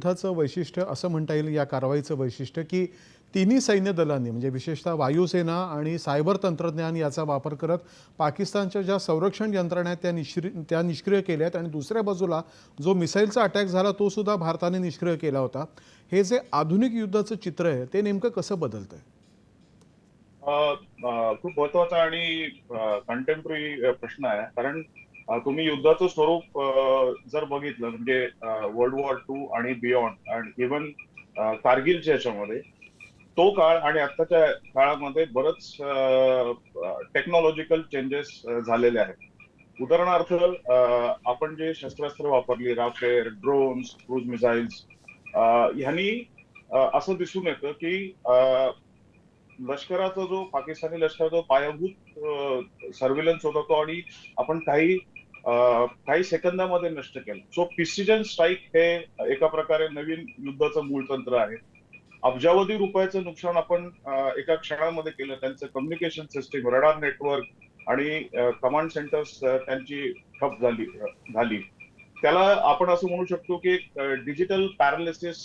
युद्धाचं वैशिष्ट्य असं म्हणता येईल या कारवाईचं वैशिष्ट्य की तिन्ही सैन्य दलांनी म्हणजे विशेषतः वायुसेना आणि सायबर तंत्रज्ञान याचा वापर करत पाकिस्तानच्या ज्या संरक्षण यंत्रणा आहेत त्या निष्क्रिय त्या निष्क्रिय केल्या आहेत आणि दुसऱ्या बाजूला जो मिसाईलचा अटॅक झाला तो सुद्धा भारताने निष्क्रिय केला होता. हे जे आधुनिक युद्धाचं चित्र आहे ते नेमकं कसं बदलतं आहे खूप महत्त्वाचा आणि कंटेम्पररी प्रश्न आहे. कारण तुम्ही युद्धाचं स्वरूप जर बघितलं म्हणजे वर्ल्ड वॉर टू आणि बियॉन्ड आणि इव्हन कारगिलच्या याच्यामध्ये तो काळ आणि आत्ताच्या काळामध्ये बरंच टेक्नॉलॉजिकल चेंजेस झालेले आहेत. उदाहरणार्थ आपण जे शस्त्रास्त्र वापरली राफेल ड्रोन्स क्रूज मिसाईल्स ह्यांनी असं दिसून येतं की लष्कराचा जो पाकिस्तानी लष्कराचा जो पायाभूत सर्व्हिलन्स होता तो आणि आपण काही काही सेकंदामध्ये नष्ट केलं. सो प्रिसिजन स्ट्राईक हे एका प्रकारे नवीन युद्धाचं मूळ तंत्र आहे. अब्जावधी रुपयाचं नुकसान आपण एका क्षणामध्ये केलं. त्यांचं कम्युनिकेशन सिस्टीम रडार नेटवर्क आणि कमांड सेंटर्स त्यांची ठप झाली झाली. त्याला आपण असं म्हणू शकतो की डिजिटल पॅरालिसिस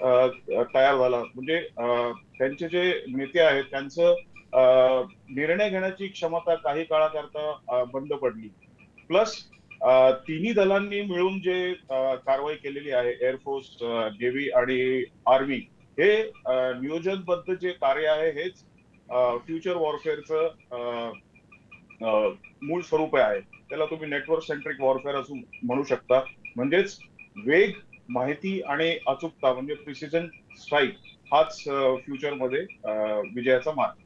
तयार झाला. म्हणजे त्यांचे जे नेते आहेत त्यांचं निर्णय घेण्याची क्षमता काही काळाकरता बंद पडली. प्लस तिन्ही दलांनी मिळून जे कारवाई केलेली आहे एअरफोर्स नेव्ही आणि आर्मी हे नियोजनबद्ध जे कार्य आहे हेच फ्युचर वॉरफेअरचं मूळ स्वरूप आहे. त्याला तुम्ही नेटवर्क सेंट्रिक वॉरफेअर असं म्हणू शकता. म्हणजेच वेग माहिती आणि अचूकता म्हणजे प्रिसिजन स्ट्राईक हाच फ्युचरमध्ये विजयाचा मार्ग.